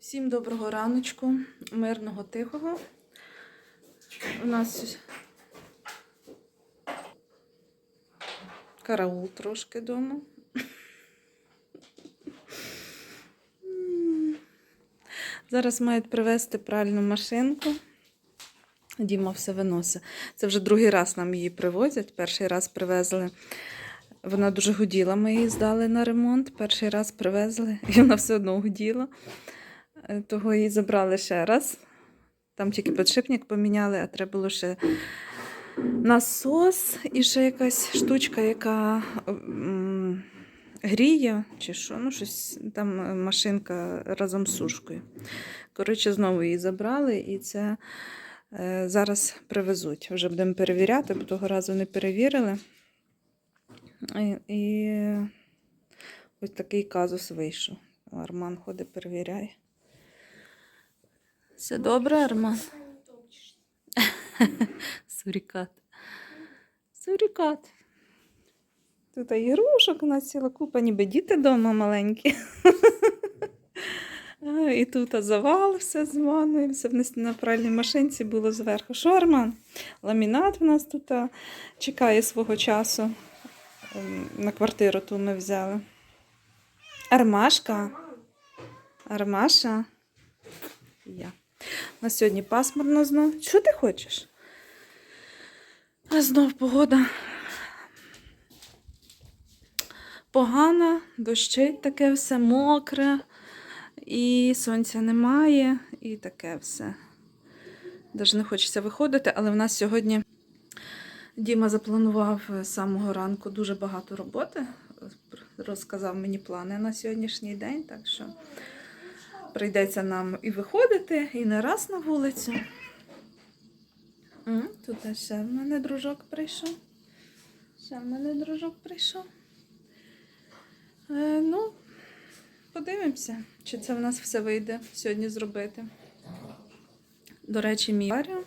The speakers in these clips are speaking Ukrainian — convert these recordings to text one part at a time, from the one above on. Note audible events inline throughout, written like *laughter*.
Всім доброго раночку, мирного, тихого. У нас караул трошки вдома. Зараз мають привезти пральну машинку. Діма все виносить. Це вже другий раз нам її привозять. Перший раз привезли. Вона дуже гуділа, ми її здали на ремонт. Перший раз привезли, і вона все одно гуділа. Е, Того її забрали ще раз. Там тільки підшипник поміняли, а треба було ще насос і ще якась штучка, яка гріє, чи що, ну щось там е, машинка разом з сушкою. Коротше, знову її забрали, і це е, зараз привезуть. Вже будемо перевіряти, бо того разу не перевірили. І, і ось такий казус вийшов. Арман ходить, перевіряє. Все добре, Арман? *laughs* Сурікат. Сурікат. Тут ігрушок у нас ціла купа, ніби діти вдома маленькі. *laughs* І тут завал все з ванною, все в на пральній машинці було зверху. Що, Арман? Ламінат в нас тут чекає свого часу. Ем, На квартиру ту ми взяли. Армашка. Армаша. Я. На сьогодні пасмурно знов. Що ти хочеш? А знов погода погана, дощить таке все мокре, і сонця немає, і таке все. Навіть не хочеться виходити, але в нас сьогодні Діма запланував з самого ранку дуже багато роботи. Розказав мені плани на сьогоднішній день, так що прийдеться нам і виходити, і не раз на вулицю. Тут ще в мене дружок прийшов. Ще в мене дружок прийшов. Е, ну, подивимося, чи це в нас все вийде сьогодні зробити. До речі, мій акваріум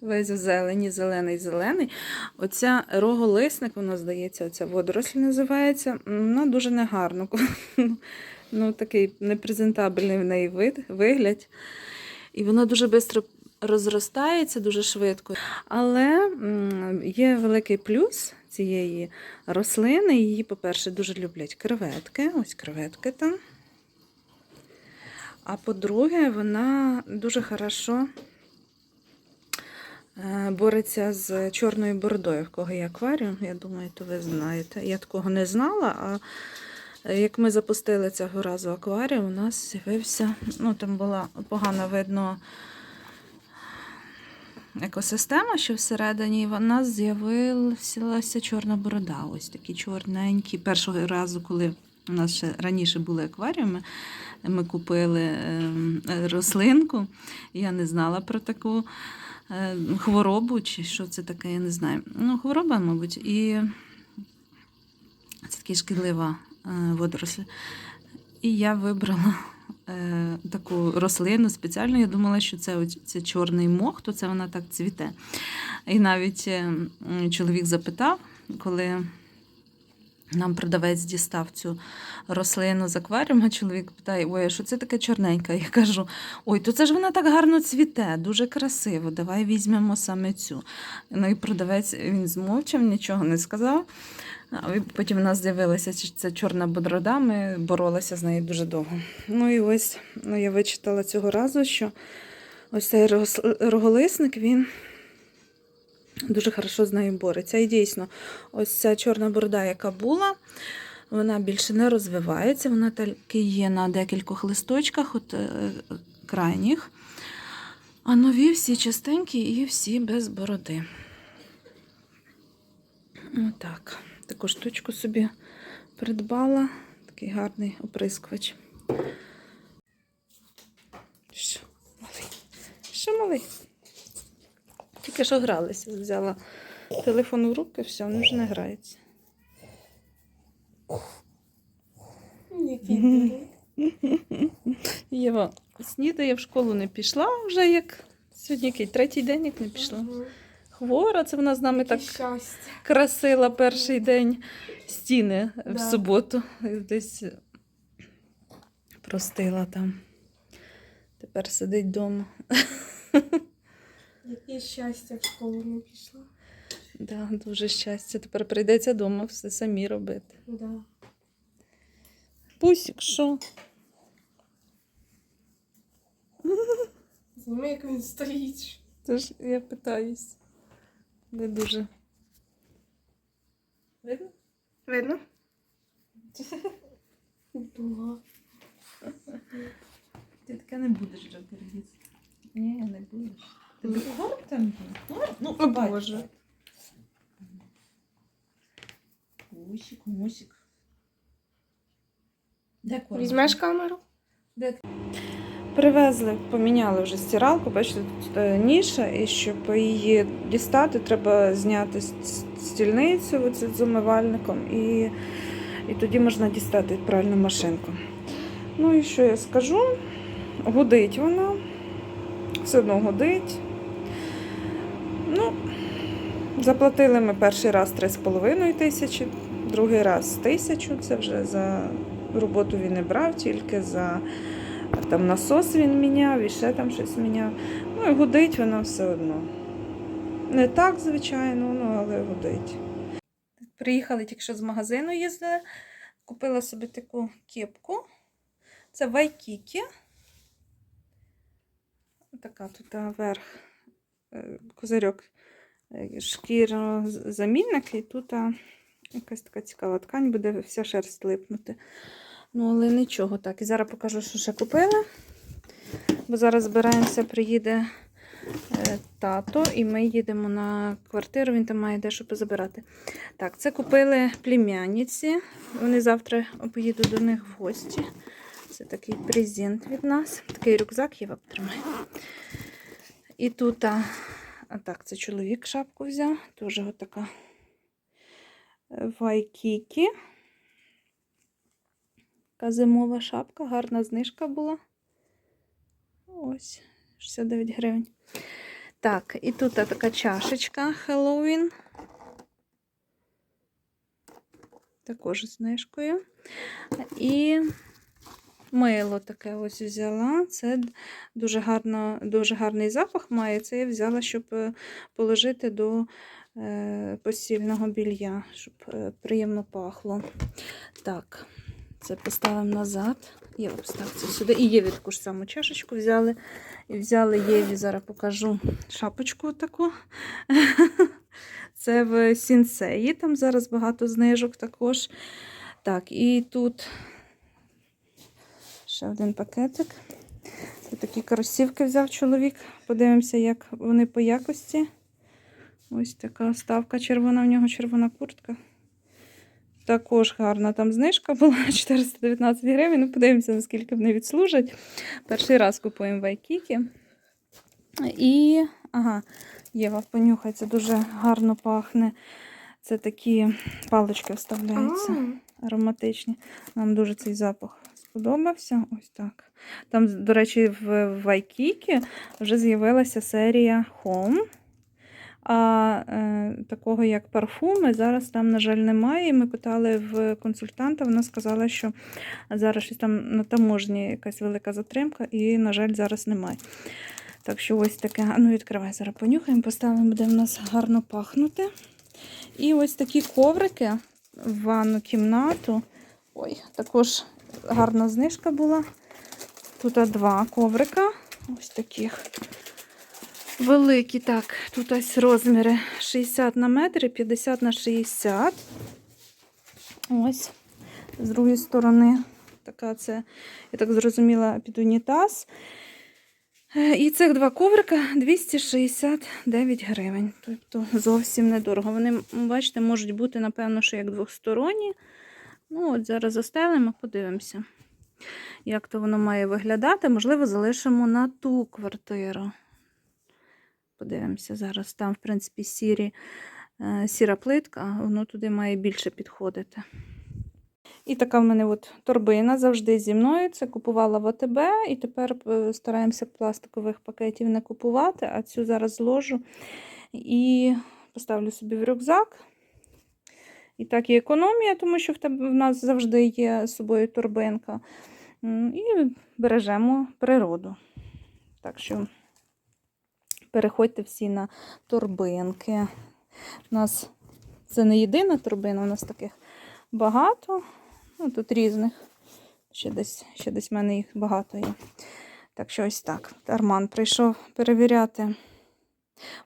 весь зелені, зелений, зелений. Оця роголисник, вона здається, оця водоросль називається. Вона дуже негарно. *laughs* Ну, такий непрезентабельний в неї вид, вигляд. І вона дуже швидко розростається, дуже швидко. Але є великий плюс цієї рослини. Її, по-перше, дуже люблять креветки. Ось креветки там. А по-друге, вона дуже хорошо бореться з чорною бородою. В кого є акваріум, я думаю, то ви знаєте. Я такого не знала, а е, як ми запустили цього разу акваріум, у нас з'явився, ну там була погано видно екосистема, що всередині, в нас з'явилася чорна борода. Ось такі чорненькі. Першого разу, коли у нас ще раніше були акваріуми, ми купили ем, рослинку. Я не знала про таку е, хворобу, чи що це таке, я не знаю. Ну, хвороба, мабуть, і це така шкідлива е, водоросль. І я вибрала е, таку рослину спеціально. Я думала, що це, це чорний мох, то це вона так цвіте. І навіть е, чоловік запитав, коли нам продавець дістав цю рослину з акваріума, чоловік питає: ой, а що це таке чорненька? Я кажу: ой, то це ж вона так гарно цвіте, дуже красиво. Давай візьмемо саме цю. Ну і продавець він змовчав, нічого не сказав. Потім в нас з'явилася ця чорна бодрода, ми боролися з нею дуже довго. Ну і ось ну, я вичитала цього разу, що ось цей роголисник, він дуже хорошо з нею бореться. І дійсно, ось ця чорна борода, яка була, вона більше не розвивається, вона тільки є на декількох листочках, от е, крайніх. А нові всі частенькі і всі без бороди. Отак. Таку штучку собі придбала. Такий гарний оприскувач. Що, малий? Що малий? Тільки що гралися. Взяла телефон в руки, все, він вже не грається. Єва снідає в школу не пішла вже як сьогодні який третій день, як не пішла. Хвора, це вона з нами так щастя. красила перший день стіни в Да. суботу. Десь простила там. Тепер сидить вдома. *laughs* Яке щастя в школу не пішла. Да, дуже щастя. Тепер прийдеться вдома все самі робити. Да. Пусік, що? Зніми, як він стоїть. Тож я питаюсь. Не дуже. Видно? Видно? Дула. Ти таке не будеш передіти. Ні, не будеш. Тебе корм там? Ну, О, бач. Боже. Мусик, мусик. Де корм? Візьмеш камеру? Де? Привезли, поміняли вже стиралку, бачите, тут е, ніша, і щоб її дістати, треба зняти с- с- стільницю оцю з умивальником, і, і тоді можна дістати пральну машинку. Ну і що я скажу? Гудить вона, все одно гудить. Заплатили ми перший раз 3,5 тисячі, другий раз тисячу. Це вже за роботу він не брав, тільки за там насос він міняв і ще там щось міняв. Ну і гудить вона все одно. Не так, звичайно, ну, але гудить. Приїхали тільки що з магазину їздили. Купила собі таку кепку. Це Вайкікі. Така тут верх е, козирьок шкірозамінник, і тут якась така цікава ткань, буде вся шерсть липнути. Ну, але нічого так. І зараз покажу, що ще купила. Бо зараз збираємося, приїде е, тато, і ми їдемо на квартиру, він там має дещо позабирати. Так, це купили племянниці. Вони завтра поїдуть до них в гості. Це такий презент від нас. Такий рюкзак Єва потримає. І тут, а, так, це чоловік шапку взяв. Теж така вайкікі. Така зимова шапка, гарна знижка була. Ось, 69 гривень. Так, і тут така чашечка Хеллоуін. Також знижкою. І мило таке ось взяла. Це дуже, гарно, дуже гарний запах має. Це я взяла, щоб е, положити до е, постільного білья, щоб е, приємно пахло. Так. Це поставимо назад. Єва постав це сюди. І Єві таку ж саму чашечку взяли. І взяли Єві, зараз покажу шапочку таку. *laughs* Це в сінсеї. Там зараз багато знижок також. Так, і тут ще один пакетик. Це такі кросівки взяв чоловік. Подивимося, як вони по якості. Ось така ставка червона, в нього червона куртка. Також гарна там знижка була *laughs* 419 гривень. Ну, подивимося, наскільки вони відслужать. Перший раз купуємо вайкіки. І, ага, Єва, понюхай, це дуже гарно пахне. Це такі палички вставляються, ароматичні. Нам дуже цей запах сподобався. Ось так. Там, до речі, в Вайкікі вже з'явилася серія Home. А е, такого як парфуми зараз там, на жаль, немає. Ми питали в консультанта, вона сказала, що зараз щось там на таможні якась велика затримка, і, на жаль, зараз немає. Так що ось таке. Ну відкривай, зараз понюхаємо, поставимо, буде в нас гарно пахнути. І ось такі коврики в ванну кімнату. Ой, також гарна знижка була. Тут два коврика. Ось таких. Великі, так, тут ось розміри 60 на метр і 50 на 60. Ось, з другої сторони, така це, я так зрозуміла, під унітаз. Е, І цих два коврика 269 гривень. Тобто зовсім недорого. Вони, бачите, можуть бути, напевно, що як двосторонні. Ну, от зараз застелимо, подивимося, як то воно має виглядати. Можливо, залишимо на ту квартиру. Подивимося зараз. Там, в принципі, сірі, е, сіра плитка, воно туди має більше підходити. І така в мене от торбина завжди зі мною. Це купувала в АТБ, і тепер е, стараємося пластикових пакетів не купувати, а цю зараз зложу і поставлю собі в рюкзак. І так і економія, тому що в, тебе, в нас завжди є з собою торбинка. І бережемо природу. Так що переходьте всі на торбинки. У нас це не єдина торбина, у нас таких багато. Ну, тут різних. Ще десь, ще десь в мене їх багато є. Так що ось так. Арман прийшов перевіряти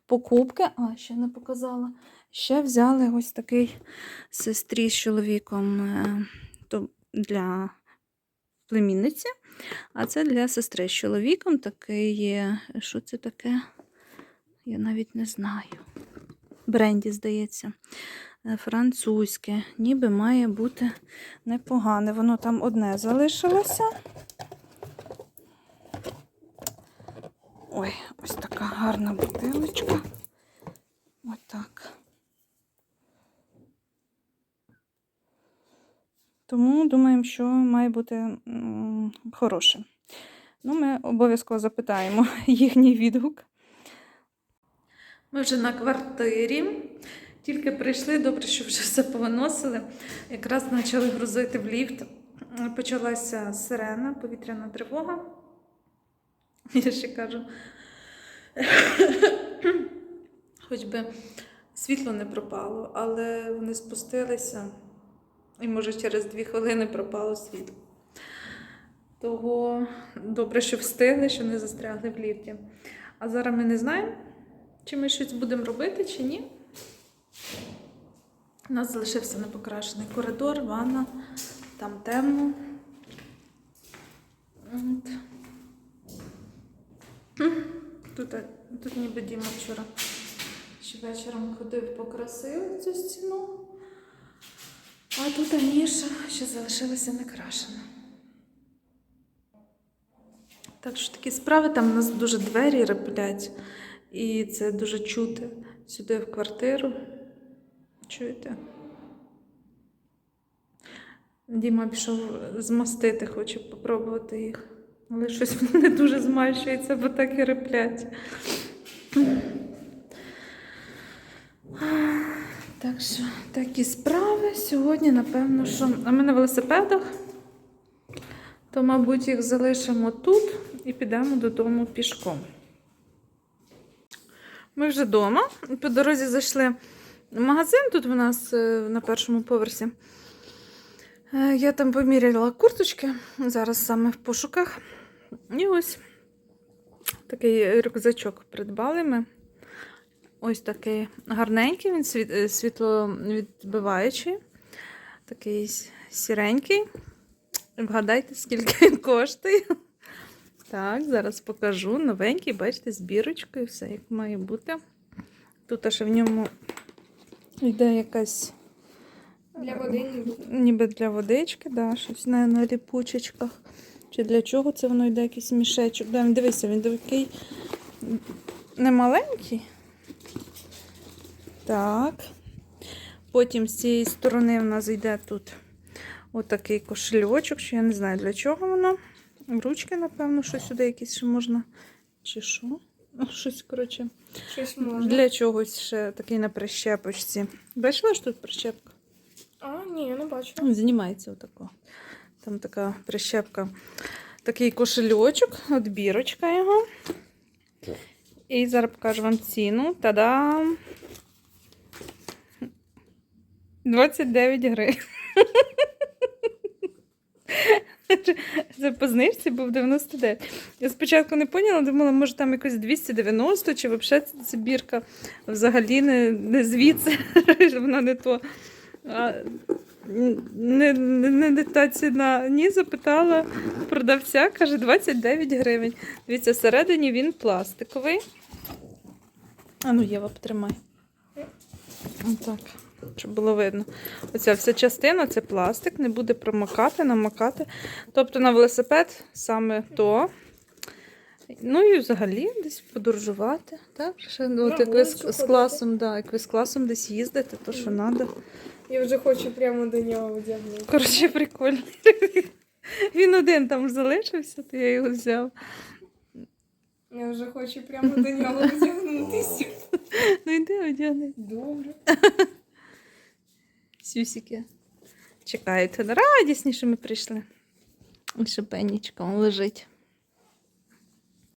покупки. А, ще не показала. Ще взяли ось такий сестрі з чоловіком е, для племінниці. А це для сестри з чоловіком такий. Що це таке? Я навіть не знаю. Бренді, здається. Е, Французьке. Ніби має бути непогане. Воно там одне залишилося. Ой, ось така гарна бутилочка. Отак. Тому що має бути хороше. Ну, ми обов'язково запитаємо *laughs* їхній відгук. Ми вже на квартирі. Тільки прийшли, добре, що вже все повиносили. Якраз почали грузити в ліфт. Почалася сирена, повітряна тривога. Я ще кажу. Хоч би світло не пропало, але вони спустилися, і може через дві хвилини пропало світло. Того добре, що встигли, що не застрягли в ліфті. А зараз ми не знаємо, чи ми щось будемо робити, чи ні. У нас залишився непокрашений коридор, ванна, там темно. От. Тут, тут ніби Діма вчора ще вечором ходив покрасив цю стіну. А тут Аніша ще залишилася некрашена. Так що такі справи, там у нас дуже двері реплять, і це дуже чути сюди в квартиру. Чуєте? Діма пішов змастити, хоче попробувати їх. Але щось воно не дуже змащується, бо так і реплять. Так що такі справи сьогодні, напевно, що. А ми на велосипедах, то, мабуть, їх залишимо тут і підемо додому пішком. Ми вже вдома. По дорозі зайшли в магазин тут у нас е, на першому поверсі. Е, Я там поміряла курточки, зараз саме в пошуках. І ось такий рюкзачок придбали ми. Ось такий гарненький, він е, світловідбиваючий, такий сіренький. Вгадайте, скільки він коштує. Так, зараз покажу. Новенький, бачите, з бірочкою, все як має бути. Тут аж в ньому йде якась Для води ніби. ніби для водички, да, щось на, на ліпучечках. Чи для чого це воно йде якийсь мішечок? Да, дивися, він такий не маленький. Так. Потім з цієї сторони в нас йде тут отакий кошельочок, що я не знаю для чого воно. Ручки, напевно, що сюди якісь ще можна. Чи що? Ну, Щось, коротше. Щось можна. Для чогось ще такий на прищепочці. Бачила, що тут прищепка? А, ні, я не бачу. Ну, Знімається отако. Там така прищепка. Такий кошельочок, от бірочка його. І зараз покажу вам ціну. Та-дам! 29 гривень. *laughs* Це по знижці був 99. Я спочатку не поняла, думала, може там якось 290, чи взагалі ця бірка взагалі не, не звідси, *laughs* вона не то. А, не, не, не та ціна. Ні, запитала продавця, каже 29 гривень. Дивіться, всередині він пластиковий. А ну, Єва, потримай. Отак, щоб було видно. Оця вся частина це пластик, не буде промокати, намокати. Тобто на велосипед саме то. Ну і взагалі десь подорожувати. Так? Ще, ну, от як ви з, з класом, да, як ви з класом десь їздите, то що треба. Я вже хочу прямо до нього вдягнути. Коротше, прикольно. *laughs* Він один там залишився, то я його взяв. Я вже хочу прямо до нього *laughs* вдягнутися. Ну йди одягни. Добре. *laughs* Сюсіки. Чекають. Радісніше ми прийшли. І ще лежить.